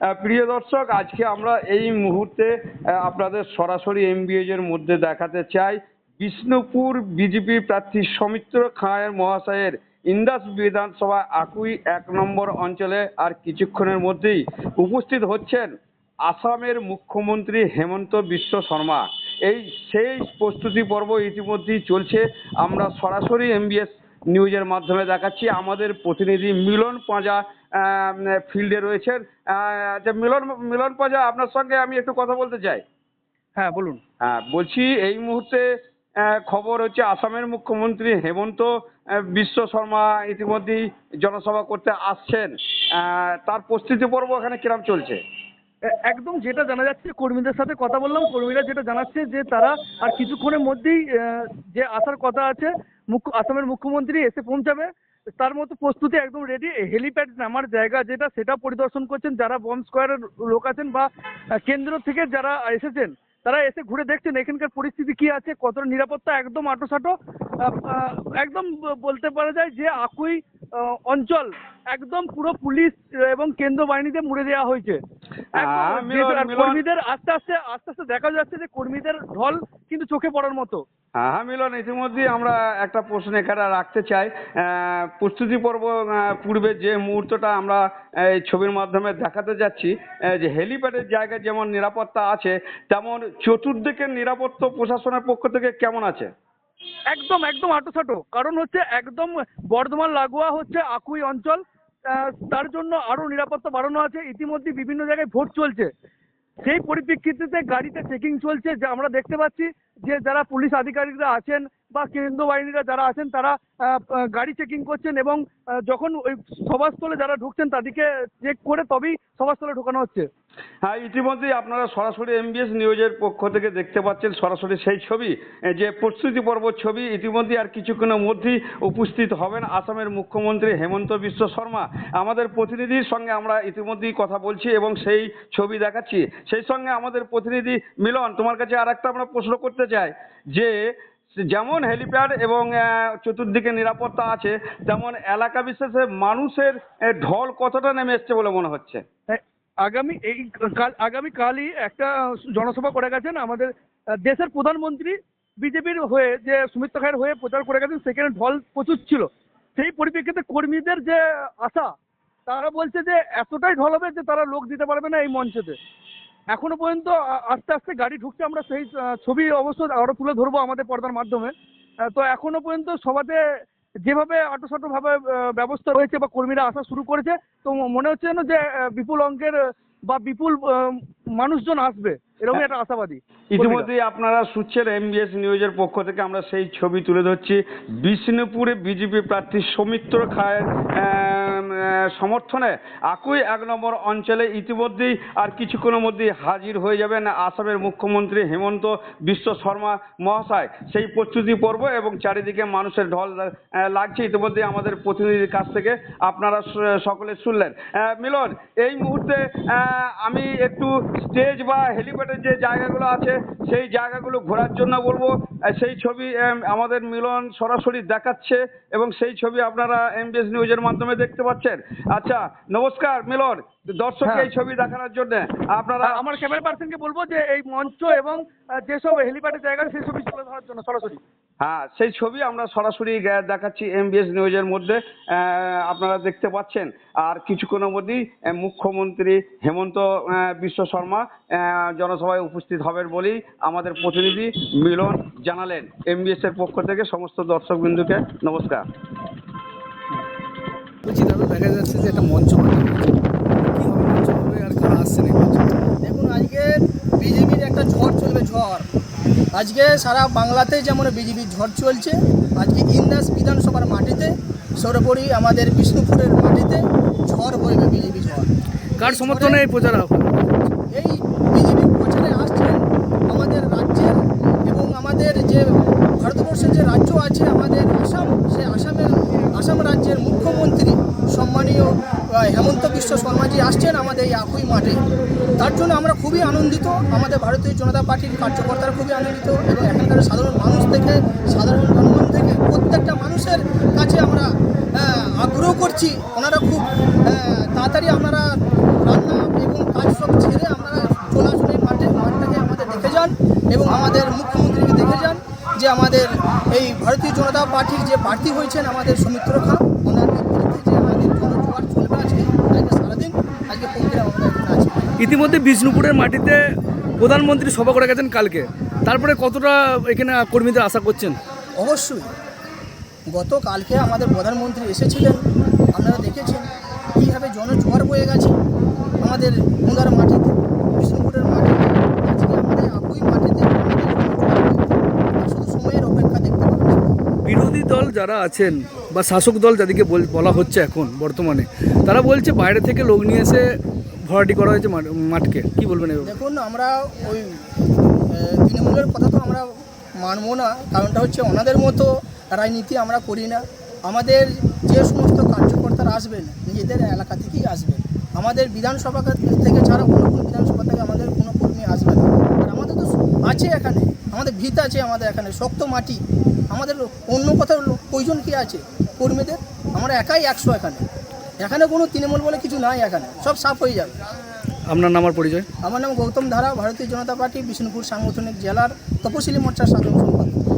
প্রিয় দর্শক, আজকে আমরা এই মুহূর্তে আপনাদের সরাসরি এমবিএজ এর মধ্যে দেখাতে চাই বিষ্ণুপুর বিজেপি প্রার্থী সৌমিত্র খাঁয়ের মহাশয়ের। ইন্দাস বিধানসভা আকুই এক নম্বর অঞ্চলে আর কিছুক্ষণের মধ্যেই উপস্থিত হচ্ছেন আসামের মুখ্যমন্ত্রী হেমন্ত বিশ্ব শর্মা। এই সেই প্রস্তুতি পর্ব ইতিমধ্যেই চলছে। আমরা সরাসরি এমবিএস নিউজের মাধ্যমে দেখাচ্ছি। আমাদের প্রতিনিধি মিলন পাঁজা ফিল্ডে রয়েছেন। আচ্ছা মিলন মিলন পাঁজা আপনার সঙ্গে আমি একটু কথা বলতে চাই। হ্যাঁ বলুন। হ্যাঁ বলছি এই মুহূর্তে খবর হচ্ছে আসামের মুখ্যমন্ত্রী হেমন্ত বিশ্ব শর্মা ইতিমধ্যেই জনসভা করতে আসছেন। তার প্রস্তুতি পর্ব এখানে কিরম চলছে? একদম যেটা জানা যাচ্ছে কর্মীদের সাথে কথা বললাম কর্মীরা যেটা জানাচ্ছে যে তারা আর কিছুক্ষণের মধ্যেই যে আসার কথা আছে মুখ্য আসামের মুখ্যমন্ত্রী এসে পৌঁছাবে। তার মতো প্রস্তুতি একদম রেডি হেলিপ্যাড নামার জায়গা যেটা সেটা পরিদর্শন করছেন যারা বম্ব স্কোয়ারের লোক আছেন বা কেন্দ্র থেকে যারা এসেছেন তারা এসে ঘুরে দেখছেন এখানকার পরিস্থিতি কি আছে কতটা নিরাপত্তা একদম আটোসাটো। একদম বলতে পারা যায় যে আকুই অঞ্চল একদম পুরো পুলিশ এবং কেন্দ্র বাহিনীতে মুড়ে দেওয়া হয়েছে। হ্যাঁ। কর্মীদের আস্তে আস্তে আস্তে আস্তে দেখা যাচ্ছে যে কর্মীদের ঢল কিন্তু চোখে পড়ার মতো। হ্যাঁ হ্যাঁ মিলন, ইতিমধ্যেই আমরা একটা প্রশ্ন এখানে রাখতে চাই। প্রস্তুতি পর্ব পূর্বে যে মুহূর্তটা আমরা এই ছবির মাধ্যমে দেখাতে যাচ্ছি যে হেলিপ্যাডের জায়গায় যেমন নিরাপত্তা আছে, তেমন চতুর্দিকের নিরাপত্তা প্রশাসনের পক্ষ থেকে কেমন আছে? একদম একদম আটোসাটো কারণ হচ্ছে একদম বর্ধমান লাগোয়া হচ্ছে আকুই অঞ্চল তার জন্য আরও নিরাপত্তা বাড়ানো আছে। ইতিমধ্যে বিভিন্ন জায়গায় ভোট চলছে। সেই পরিপ্রেক্ষিতে গাড়িতে চেকিং চলছে যে আমরা দেখতে পাচ্ছি যে যারা পুলিশ আধিকারিকরা আছেন বা কেন্দ্র বাহিনীরা যারা আছেন তারা গাড়ি চেকিং করছেন এবং যখন ওই সভাস্থলে যারা ঢুকছেন তাদেরকে চেক করে তবেই সভাস্থলে ঢোকানো হচ্ছে। হ্যাঁ ইতিমধ্যেই আপনারা সরাসরি এমবিএস নিউজের পক্ষ থেকে দেখতে পাচ্ছেন সরাসরি সেই ছবি যে প্রস্তুতি পর্ব ছবি ইতিমধ্যেই আর কিছুক্ষণের মধ্যেই উপস্থিত হবেন আসামের মুখ্যমন্ত্রী হেমন্ত বিশ্ব শর্মা। আমাদের প্রতিনিধির সঙ্গে আমরা ইতিমধ্যেই কথা বলছি এবং সেই ছবি দেখাচ্ছি। সেই সঙ্গে আমাদের প্রতিনিধি মিলন, তোমার কাছে আর একটা আমরা প্রশ্ন করতে চাই, যে যেমন হেলিপ্যাড এবং চতুর্দিকে নিরাপত্তা আছে, তেমন এলাকা বিশেষে মানুষের ঢল কতটা নেমে এসছে বলে মনে হচ্ছে? আগামী, এই কাল, আগামী কালই একটা জনসভা করে গেছেন আমাদের দেশের প্রধানমন্ত্রী বিজেপির হয়ে যে সুমিত্রা খায়ের হয়ে প্রচার করে গেছেন, সেখানে ঢল প্রচুর ছিল। সেই পরিপ্রেক্ষিতে কর্মীদের যে আশা, তারা বলছে যে এতটাই ঢল হবে যে তারা লোক দিতে পারবে না এই মঞ্চেতে। এখনও পর্যন্ত আস্তে আস্তে গাড়ি ঢুকছে, আমরা সেই ছবি অবশ্য আরও তুলে ধরবো আমাদের পর্দার মাধ্যমে। তো এখনও পর্যন্ত সভাতে যেভাবে আটোসাটো ভাবে ব্যবস্থা রয়েছে বা কর্মীরা আসা শুরু করেছে তো মনে হচ্ছে যেন যে বিপুল অঙ্কের বা বিপুল মানুষজন আসবে। এরকম একটা আশাবাদী। ইতিমধ্যেই আপনারা শুনছেন এমবিএস নিউজের পক্ষ থেকে আমরা সেই ছবি তুলে ধরছি। বিষ্ণুপুরে বিজেপি প্রার্থী সৌমিত্র খায়ের সমর্থনে আকুই এক নম্বর অঞ্চলে ইতিমধ্যেই আর কিছুক্ষণের মধ্যেই হাজির হয়ে যাবেন আসামের মুখ্যমন্ত্রী হেমন্ত বিশ্ব শর্মা মহাশয়। সেই প্রস্তুতি পর্ব এবং চারিদিকে মানুষের ঢল লাগছে। ইতিমধ্যে আমাদের প্রতিনিধির কাছ থেকে আপনারা সকলে শুনলেন। মিলন, এই মুহূর্তে আমি একটু স্টেজ বা হেলিপ্যাডের যে জায়গাগুলো আছে, সেই জায়গাগুলো ঘোরার জন্য বলব। সেই ছবি আমাদের মিলন সরাসরি দেখাচ্ছে এবং সেই ছবি আপনারা এমবিএস নিউজের মাধ্যমে দেখতে পাচ্ছেন। আচ্ছা নমস্কার মিলন। দর্শককে হ্যাঁ। এই ছবি দেখানোর জন্য আপনারা আমার ক্যামেরা পার্সনকে বলব যে এই মঞ্চ এবং যেসব হেলিপ্যাডের জায়গা সেই ছবি তুলে ধরার জন্য সরাসরি। হ্যাঁ সেই ছবি আমরা সরাসরি দেখাচ্ছি এমবিএস নিউজের মধ্যে। আপনারা দেখতে পাচ্ছেন। আর কিছুক্ষণের মধ্যেই মুখ্যমন্ত্রী হেমন্ত বিশ্ব শর্মা জনসভায় উপস্থিত হবেন বলেই আমাদের প্রতিনিধি মিলন জানালেন। এমবিএস এর পক্ষ থেকে সমস্ত দর্শকবৃন্দুকে নমস্কার। বলছি দাদা দেখা যাচ্ছে যে একটা মঞ্চ হয়েছে। কি হবে মঞ্চ হবে আর এই মঞ্চে দেখুন আজকে বিজেপির একটা ঝড় চলবে ঝড়। আজকে সারা বাংলাতে যেমন বিজেপির ঝড় চলছে আজকে ইন্দাস বিধানসভার মাটিতে সর্বোপরি আমাদের বিষ্ণুপুরের মাটিতে ঝড় বইবে বিজেপি ঝড়। কার সমর্থনে এই প্রচার এই বিজেপি প্রচারে আসছেন আমাদের রাজ্যের এবং আমাদের যে ভারতবর্ষের যে রাজ্য আছে হেমন্ত বিশ্ব শর্মাজি আসছেন আমাদের এই আকুই মাঠে। তার জন্য আমরা খুবই আনন্দিত। আমাদের ভারতীয় জনতা পার্টির কার্যকর্তারা খুবই আনন্দিত এবং এখানকার সাধারণ মানুষ থেকে, সাধারণ জনগণ থেকে, প্রত্যেকটা মানুষের কাছে আমরা আগ্রহ করছি। ওনারা খুব তাড়াতাড়ি আপনারা রান্না এবং কাজ সব ছেড়ে আপনারা চলে মাঠে। মাঠটাকে আমাদের দেখে যান এবং আমাদের মুখ্যমন্ত্রীকে দেখে যান যে আমাদের এই ভারতীয় জনতা পার্টির যে প্রার্থী হয়েছেন আমাদের সুমিত্র খান ইতিমধ্যে বিষ্ণুপুরের মাটিতে প্রধানমন্ত্রী সভা করে গেছেন কালকে। তারপরে কতটা এখানে কর্মীদের আশা করছেন? অবশ্যই। গতকালকে আমাদের প্রধানমন্ত্রী এসেছিলেন আপনারা দেখেছেন কীভাবে জনজোয়ার বয়ে গেছে আমাদের মুন্দার মাটিতে বিষ্ণুপুরের মাটিতে। আজকে আমাদের মাটিতে শুধু সময়ের অপেক্ষা দেখতে পাচ্ছি বিরোধী দল যারা আছেন বা শাসক দল যাদেরকে বলা হচ্ছে এখন বর্তমানে তারা বলছে বাইরে থেকে লোক নিয়ে এসে ভরাটি করা হয়েছে মাঠ- মাঠকে? কি বলবেন দেখুন, আমরা ওই তৃণমূলের কথা তো আমরা মানবো না, কারণটা হচ্ছে ওনাদের মতো রাজনীতি আমরা করি না। আমাদের যে সমস্ত কার্যকর্তারা আসবেন, নিজেদের এলাকা থেকেই আসবেন। আমাদের বিধানসভা থেকে ছাড়া কোনো কোনো বিধানসভা থেকে আমাদের কোনো কর্মী আসবে না। আর আমাদের তো আছে এখানে, আমাদের ভিত আছে আমাদের এখানে, শক্ত মাটি। আমাদের অন্য কোথাও প্রয়োজন কী আছে কর্মীদের? আমরা একাই একশো এখানে। এখানে কোনো তৃণমূল বলে কিছু নাই এখানে সব সাফ হয়ে যাবে। আপনার নামার পরিচয়? আমার নাম গৌতম ধারা ভারতীয় জনতা পার্টি বিষ্ণুপুর সাংগঠনিক জেলার তপশিলি মোর্চার সাধারণ সম্পাদক।